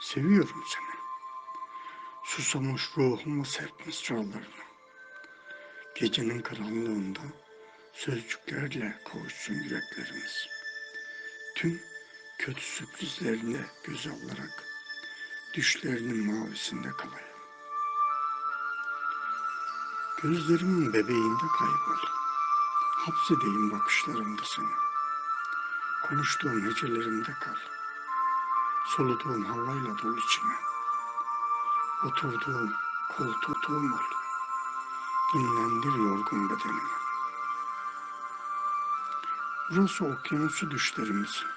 Seviyorum seni. Susamış ruhumu serp mısralarını. Gecenin karanlığında sözcüklerle kavuşsun yüreklerimiz. Tüm kötü sürprizlerini göze alarak düşlerinin mavisinde kalayım. Gözlerimin bebeğinde kaybol. Hapsedeyim bakışlarımda seni. Konuştuğum hecelerimde kal. Soluduğum havayla dolu içime. Oturduğum koltuğum ol. Dinlendir yorgun bedenimi. Burası okyanusu düşlerimizin.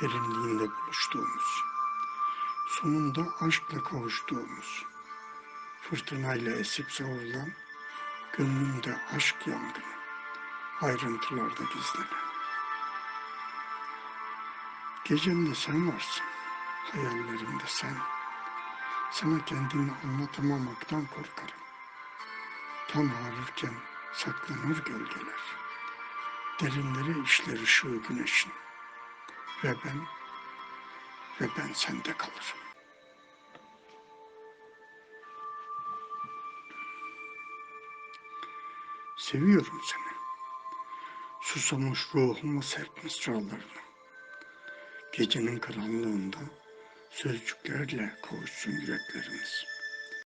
Derinliğinde buluştuğumuz. Sonunda aşkla kavuştuğumuz. Fırtınayla esip savrulan gönlümde aşk yangını. Ayrıntılarda gizlenen. Gecemde sen varsın, hayallerimde sen. Sana kendimi anlatamamaktan korkarım. Tan ağrırken saklanır gölgeler. Derinlere işler ışığı güneşin. Ve ben, ve ben sende kalırım. Seviyorum seni. Susamış ruhumu serp mısralarını. Gecenin karanlığında sözcüklerle kavuşsun yüreklerimiz.